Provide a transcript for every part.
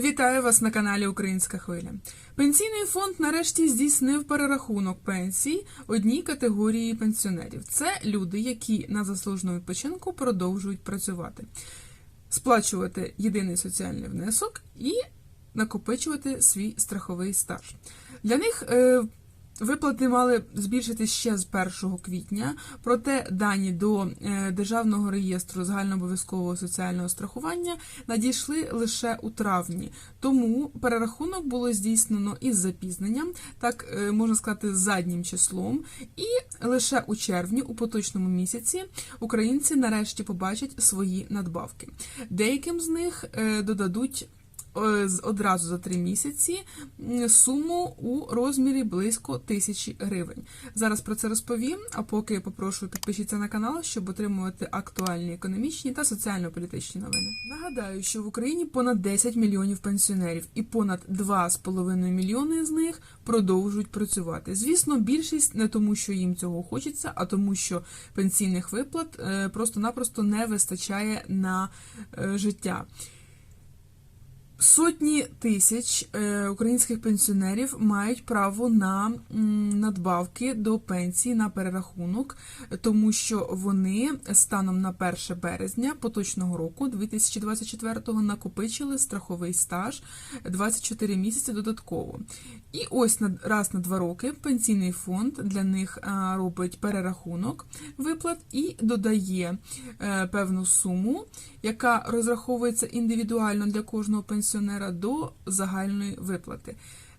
Вітаю вас на каналі Українська Хвиля. Пенсійний фонд нарешті здійснив перерахунок пенсій одній категорії пенсіонерів. Це люди, які на заслуженому відпочинку продовжують працювати, сплачувати єдиний соціальний внесок і накопичувати свій страховий стаж. Для них е, Виплати мали збільшити ще з 1 квітня, проте дані до е, Державного реєстру загальнообов'язкового соціального страхування надійшли лише у травні. Тому перерахунок було здійснено із запізненням, так е, можна сказати, заднім числом. І лише у червні, у поточному місяці, українці нарешті побачать свої надбавки. Деяким з них е, додадуть одразу за три місяці суму у розмірі близько тисячі гривень. Зараз про це розповім. А поки я попрошу підпишіться на канал, щоб отримувати актуальні економічні та соціально-політичні новини. Нагадаю, що в Україні понад 10 мільйонів пенсіонерів, і понад 2,5 мільйони з них продовжують працювати. Звісно, більшість не тому, що їм цього хочеться, а тому, що пенсійних виплат е, просто-напросто не вистачає на е, життя. Сотні тисяч е, українських пенсіонерів мають право на надбавки до пенсії на перерахунок, тому що вони станом на 1 березня поточного року 2024-го накопичили страховий стаж 24 місяці додатково. І ось на раз на два роки пенсійний фонд для них а, робить перерахунок виплат і додає е, певну суму, яка розраховується індивідуально для кожного пенсіонера до загальної виплати.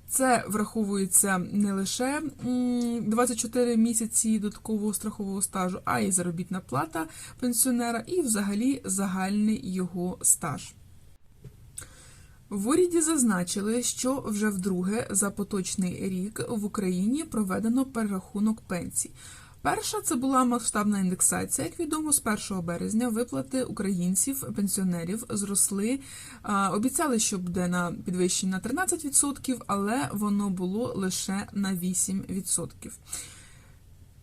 Це враховується не лише 24 місяці додаткового страхового стажу, а й заробітна плата пенсіонера, і взагалі загальний його стаж. В уряді зазначили, що вже вдруге за поточний рік в Україні проведено перерахунок пенсій. Перша це була масштабна індексація. Як відомо, з 1 березня виплати українців, пенсіонерів зросли. Обіцяли, що буде на підвищення на 13%, але воно було лише на 8%.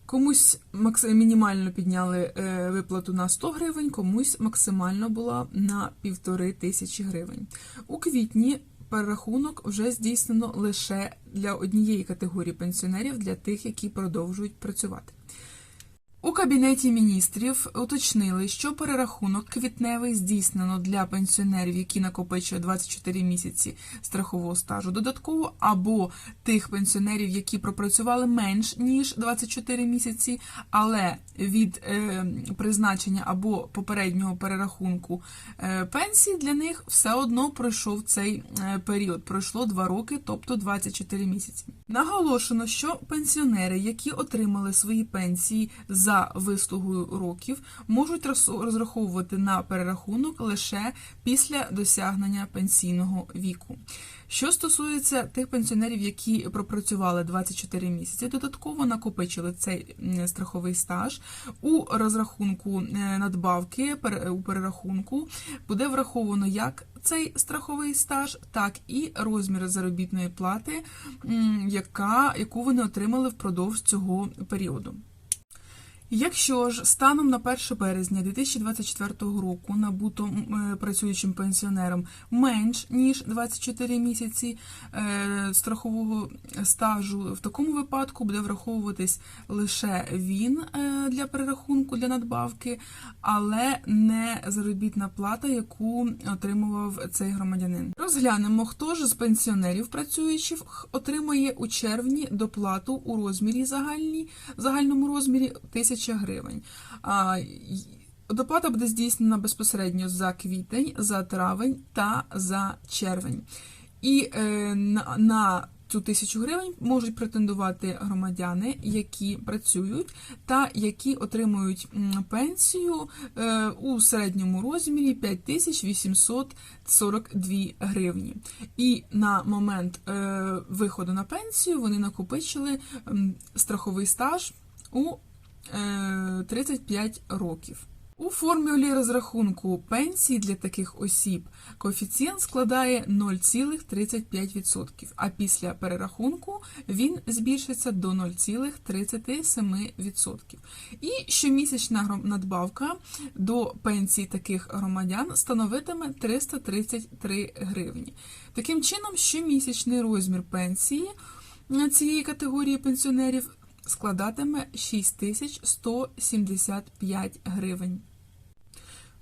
Комусь мінімально підняли е, виплату на 100 гривень, комусь максимально була на півтори тисячі гривень. У квітні перерахунок вже здійснено лише для однієї категорії пенсіонерів, для тих, які продовжують працювати. У кабінеті міністрів уточнили, що перерахунок квітневий здійснено для пенсіонерів, які накопичують 24 місяці страхового стажу додатково, або тих пенсіонерів, які пропрацювали менш ніж 24 місяці, але від е, призначення або попереднього перерахунку е, пенсії для них все одно пройшов цей е, період. Пройшло 2 роки, тобто 24 місяці. Наголошено, що пенсіонери, які отримали свої пенсії за вислугою років, можуть роз- розраховувати на перерахунок лише після досягнення пенсійного віку. Що стосується тих пенсіонерів, які пропрацювали 24 місяці, додатково накопичили цей страховий стаж у розрахунку е, надбавки у перерахунку буде враховано як цей страховий стаж, так і розмір заробітної плати, яка, яку вони отримали впродовж цього періоду. Якщо ж станом на 1 березня 2024 року набуто е, працюючим пенсіонерам менш ніж 24 місяці е, страхового стажу, в такому випадку буде враховуватись лише він е, для перерахунку для надбавки, але не заробітна плата, яку отримував цей громадянин. Розглянемо, хто ж з пенсіонерів працюючих отримає у червні доплату у розмірі загальній, загальному розмірі 1000 гривень. Доплата буде здійснена безпосередньо за квітень, за травень та за червень. І е, на, на цю тисячу гривень можуть претендувати громадяни, які працюють та які отримують пенсію е, у середньому розмірі 5842 гривні. І на момент е, виходу на пенсію вони накопичили страховий стаж у 35 років. У формулі розрахунку пенсії для таких осіб коефіцієнт складає 0,35%, а після перерахунку він збільшиться до 0,37%. І щомісячна надбавка до пенсії таких громадян становитиме 333 гривні. Таким чином, щомісячний розмір пенсії е, цієї категорії пенсіонерів складатиме 6175 гривень.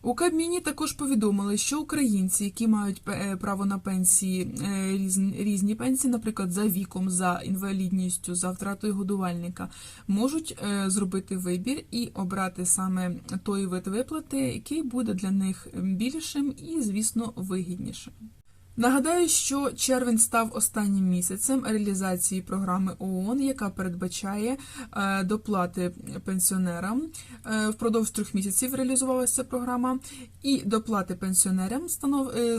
У Кабміні також повідомили, що українці, які мають е, право на пенсії е, різні, пенсії, наприклад, за віком, за інвалідністю, за втратою годувальника, можуть е, зробити вибір і обрати саме той вид виплати, який буде для них більшим і, звісно, вигіднішим. Нагадаю, що червень став останнім місяцем реалізації програми ООН, яка передбачає е, доплати пенсіонерам. Е, Впродовж трьох місяців реалізувалася програма, і доплати пенсіонерам станов... е,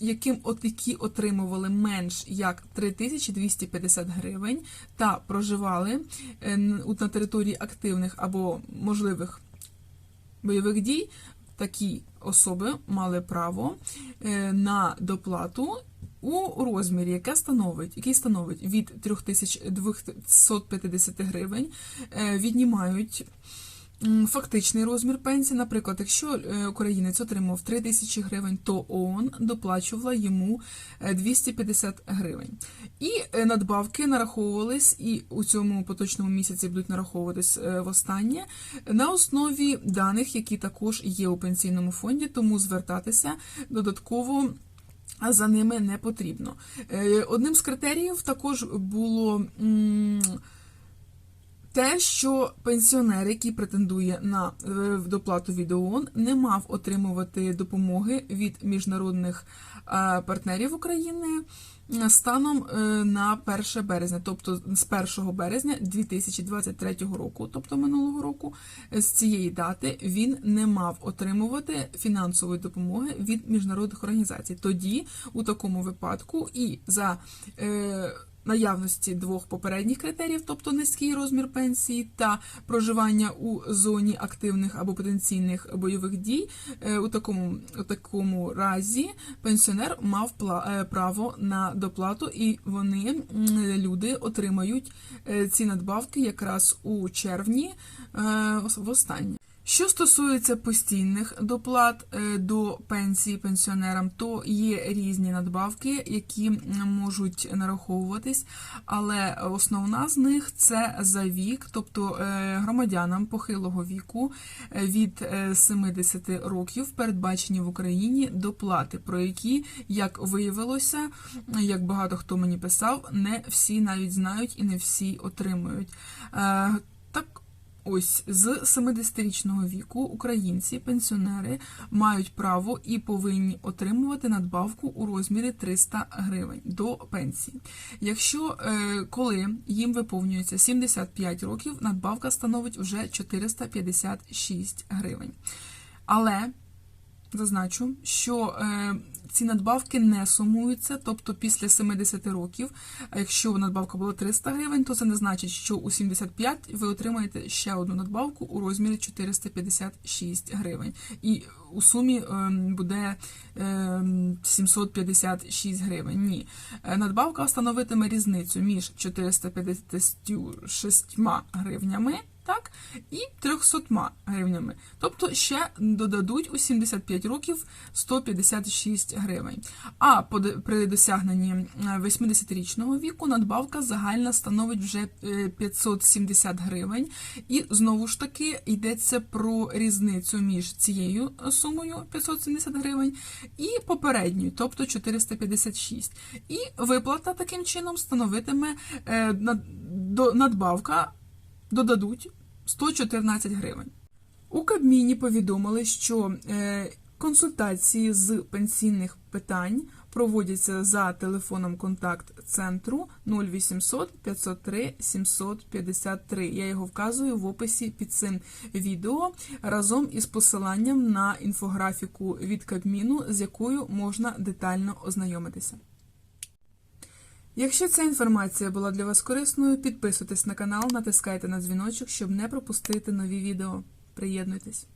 яким от які отримували менш як 3250 гривень та проживали на території активних або можливих бойових дій, такі особи мали право е, на доплату у розмірі, яке становить, який становить від 3250 гривень, е, віднімають фактичний розмір пенсії. Наприклад, якщо е, українець отримав 3 тисячі гривень, то ООН доплачувала йому е, 250 гривень. І е, надбавки нараховувались, і у цьому поточному місяці будуть нараховуватись е, востаннє на основі даних, які також є у пенсійному фонді, тому звертатися додатково. А за ними не потрібно. Е, Одним з критеріїв також було те, що пенсіонер, який претендує на е, доплату від ООН, не мав отримувати допомоги від міжнародних е, партнерів України е, станом на 1 березня, тобто з 1 березня 2023 року, тобто минулого року, з цієї дати він не мав отримувати фінансової допомоги від міжнародних організацій. Тоді, у такому випадку, і за наявності двох попередніх критеріїв, тобто низький розмір пенсії та проживання у зоні активних або потенційних бойових дій, е, у такому, у такому разі пенсіонер мав е, право на доплату, і вони люди отримають е, ці надбавки якраз у червні е, востаннє. Що стосується постійних доплат е, до пенсії пенсіонерам, то є різні надбавки, які можуть нараховуватись, але основна з них це за вік, тобто е, громадянам похилого віку е, від е, 70 років передбачені в Україні доплати, про які, як виявилося, як багато хто мені писав, не всі навіть знають і не всі отримують. Ось з 70-річного віку українці, пенсіонери мають право і повинні отримувати надбавку у розмірі 300 гривень до пенсії. Якщо е, коли їм виповнюється 75 років, надбавка становить вже 456 гривень. Але Зазначу, що е, ці надбавки не сумуються, тобто після 70 років, якщо надбавка була 300 гривень, то це не значить, що у 75 ви отримаєте ще одну надбавку у розмірі 456 гривень. І у сумі е, буде е, 756 гривень. Ні. Е, Надбавка становитиме різницю між 456 гривнями. Так, і 300 гривнями. Тобто ще додадуть у 75 років 156 гривень. А при досягненні е, 80-річного віку надбавка загальна становить вже е, 570 гривень. І знову ж таки йдеться про різницю між цією сумою 570 гривень і попередньою, тобто 456. І виплата таким чином становитиме е, надбавка додадуть 114 гривень. У Кабміні повідомили, що е, консультації з пенсійних питань проводяться за телефоном контакт-центру 0800 503 753. Я його вказую в описі під цим відео разом із посиланням на інфографіку від Кабміну, з якою можна детально ознайомитися. Якщо ця інформація була для вас корисною, підписуйтесь на канал, натискайте на дзвіночок, щоб не пропустити нові відео. Приєднуйтесь.